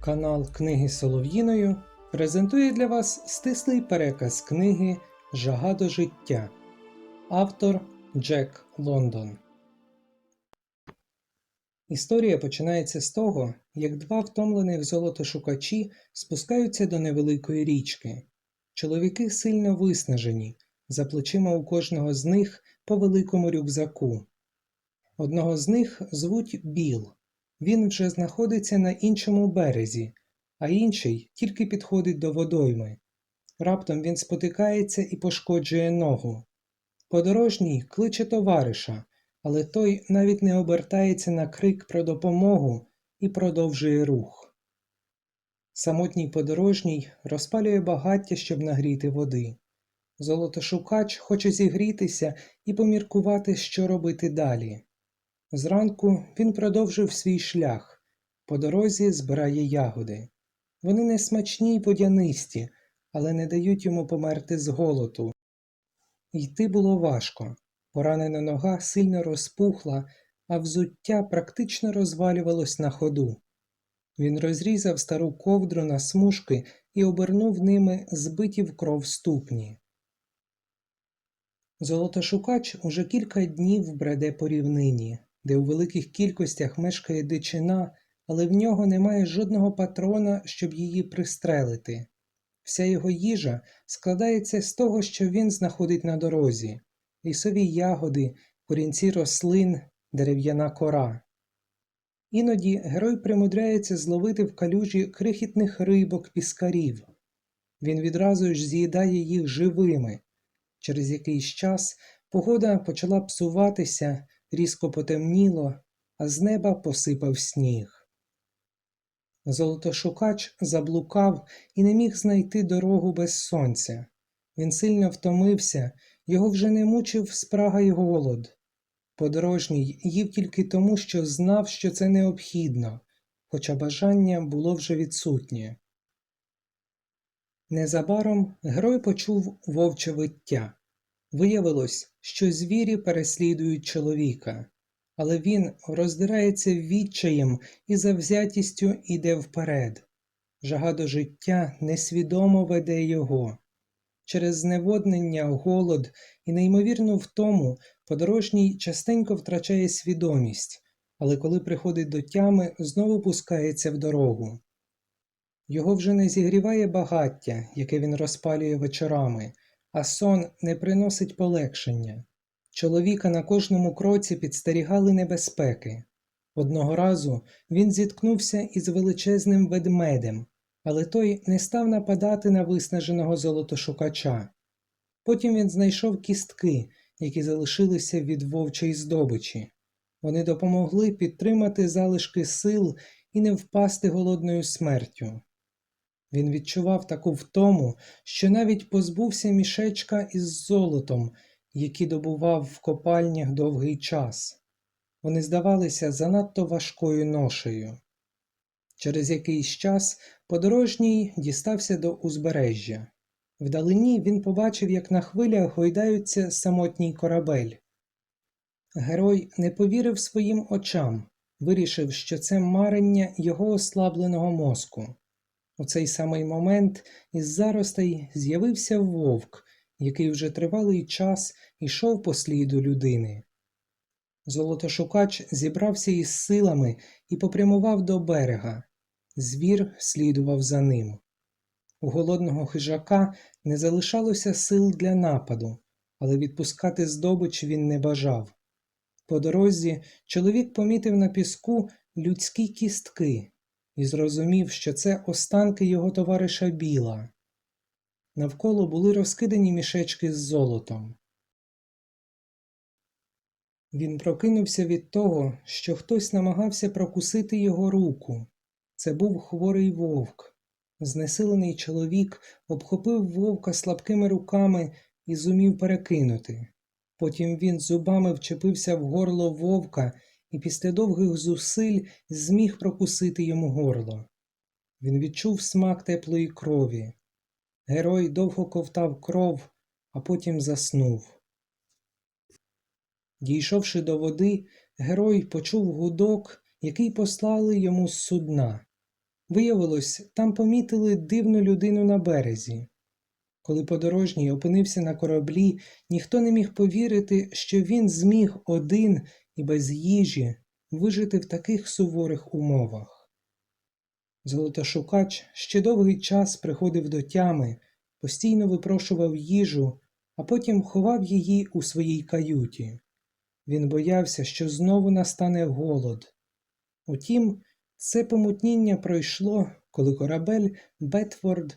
Канал Книги Солов'їною презентує для вас стислий переказ книги Жага до життя. Автор Джек Лондон. Історія починається з того, як два втомлених золотошукачі спускаються до невеликої річки. Чоловіки сильно виснажені, за плечима у кожного з них по великому рюкзаку. Одного з них звуть Біл. Він вже знаходиться на іншому березі, а інший тільки підходить до водойми. Раптом він спотикається і пошкоджує ногу. Подорожній кличе товариша, але той навіть не обертається на крик про допомогу і продовжує рух. Самотній подорожній розпалює багаття, щоб нагріти води. Золотошукач хоче зігрітися і поміркувати, що робити далі. Зранку він продовжив свій шлях. По дорозі збирає ягоди. Вони не смачні й водянисті, але не дають йому померти з голоду. Йти було важко. Поранена нога сильно розпухла, а взуття практично розвалювалось на ходу. Він розрізав стару ковдру на смужки і обернув ними збиті в кров ступні. Золотошукач уже кілька днів бреде по рівнині, де у великих кількостях мешкає дичина, але в нього немає жодного патрона, щоб її пристрелити. Вся його їжа складається з того, що він знаходить на дорозі лісові ягоди, корінці рослин, дерев'яна кора. Іноді герой примудряється зловити в калюжі крихітних рибок піскарів. Він відразу ж з'їдає їх живими. Через якийсь час погода почала псуватися, різко потемніло, а з неба посипав сніг. Золотошукач заблукав і не міг знайти дорогу без сонця. Він сильно втомився, його вже не мучив спрага й голод. Подорожній їв тільки тому, що знав, що це необхідно, хоча бажання було вже відсутнє. Незабаром герой почув вовче виття. Виявилось, що звірі переслідують чоловіка, але він роздирається відчаєм і завзятістю іде вперед. Жага до життя несвідомо веде його. Через зневоднення, голод і неймовірну втому подорожній частенько втрачає свідомість, але коли приходить до тями, знову пускається в дорогу. Його вже не зігріває багаття, яке він розпалює вечорами, а сон не приносить полегшення. Чоловіка на кожному кроці підстерігали небезпеки. Одного разу він зіткнувся із величезним ведмедем, але той не став нападати на виснаженого золотошукача. Потім він знайшов кістки, які залишилися від вовчої здобичі. Вони допомогли підтримати залишки сил і не впасти голодною смертю. Він відчував таку втому, що навіть позбувся мішечка із золотом, які добував в копальнях довгий час. Вони здавалися занадто важкою ношею. Через якийсь час подорожній дістався до узбережжя. Вдалині він побачив, як на хвилях гойдаються самотній корабель. Герой не повірив своїм очам, вирішив, що це марення його ослабленого мозку. У цей самий момент із заростей з'явився вовк, який вже тривалий час ішов по сліду людини. Золотошукач зібрався із силами і попрямував до берега. Звір слідував за ним. У голодного хижака не залишалося сил для нападу, але відпускати здобич він не бажав. По дорозі чоловік помітив на піску людські кістки і зрозумів, що це останки його товариша Біла. Навколо були розкидані мішечки з золотом. Він прокинувся від того, що хтось намагався прокусити його руку. Це був хворий вовк. Знесилений чоловік обхопив вовка слабкими руками і зумів перекинути. Потім він зубами вчепився в горло вовка і після довгих зусиль зміг прокусити йому горло. Він відчув смак теплої крові. Герой довго ковтав кров, а потім заснув. Дійшовши до води, герой почув гудок, який послали йому з судна. Виявилось, там помітили дивну людину на березі. Коли подорожній опинився на кораблі, ніхто не міг повірити, що він зміг один і без їжі вижити в таких суворих умовах. Золотошукач ще довгий час приходив до тями, постійно випрошував їжу, а потім ховав її у своїй каюті. Він боявся, що знову настане голод. Утім, це помутніння пройшло, коли корабель Бетфорд